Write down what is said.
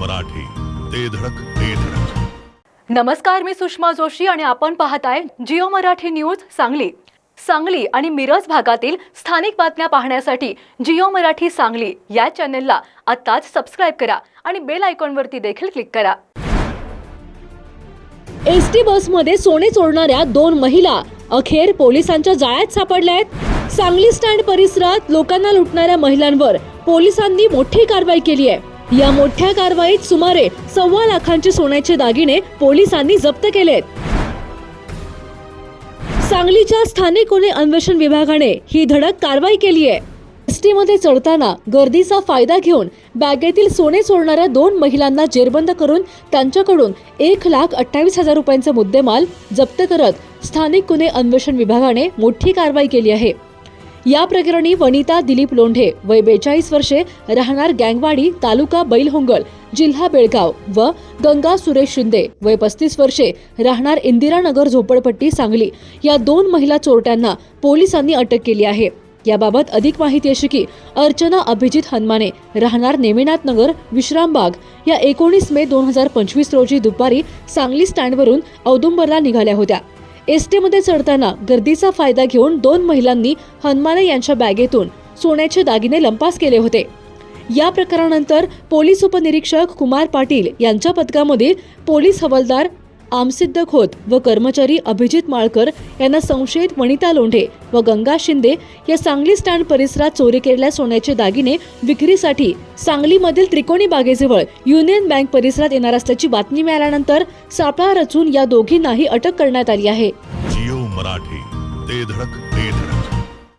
मराठी. ते धडक ते धडक. नमस्कार मी सुषमा जोशी आणि आपण पाहताय जिओ मराठी न्यूज सांगली. सांगली आणि मिरज भागातील स्थानिक बातम्या पाहण्यासाठी जिओ मराठी सांगली या चॅनलला आत्ताच सबस्क्राईब करा आणि बेल आयकॉनवरती देखील क्लिक करा. एस टी बसमध्ये सोने चोरणाऱ्या दोन महिला अखेर पोलिसांच्या जाळ्यात सापडल्या आहेत. सांगली स्टँड परिसरात लोकांना लुटणाऱ्या महिलांवर पोलिसांनी मोठी कारवाई केली आहे. या मोठ्या कारवाईत सुमारे सव्वा लाखांचे सोन्याचे दागिने पोलिसांनी जप्त केलेत. सांगलीच्या स्थानिक गुन्हे अन्वेषण विभागाने ही धडक कारवाई केली आहे. एस टीमध्ये चढताना गर्दीचा फायदा घेऊन बॅगेतील सोने चोरणाऱ्या दोन महिलांना जेरबंद करून त्यांच्याकडून एक लाख अठ्ठावीस हजार रुपयांचा मुद्देमाल जप्त करत स्थानिक गुन्हे अन्वेषण विभागाने मोठी कारवाई केली आहे. या प्रकरणी वनिता दिलीप लोंढे वय बेचाळीस वर्षे राहणार गँगवाडी तालुका बैलहोंगळ जिल्हा बेळगाव व गंगा सुरेश शिंदे वय पस्तीस वर्षे राहणार इंदिरानगर झोपडपट्टी सांगली. या दोन महिला चोरट्यांना पोलिसांनी अटक केली आहे. याबाबत अधिक माहिती अशी की अर्चना अभिजित हनमाने राहणार नेमिनाथ नगर विश्रामबाग या एकोणीस मे दोन हजार पंचवीस रोजी दुपारी सांगली स्टँडवरून औदुंबरला निघाल्या होत्या. एसटीमध्ये चढताना गर्दीचा फायदा घेऊन दोन महिलांनी हनुमाने यांच्या बॅगेतून सोन्याचे दागिने लंपास केले होते. या प्रकारानंतर पोलीस उपनिरीक्षक कुमार पाटील यांच्या पथकामधील पोलीस हवालदार आमसिद्ध खोत व कर्मचारी अभिजित माळकर यांना संशयित वनिता लोंढे व गंगा शिंदे या सांगली स्टँड परिसरात चोरी केलेल्या सोन्याचे दागिने विक्रीसाठी सांगलीमधील त्रिकोणी बागेजवळ युनियन बँक परिसरात येणार असल्याची बातमी मिळाल्यानंतर सापळा रचून या दोघींनाही अटक करण्यात आली आहे. जिओ मराठी ते धडक ते धडक.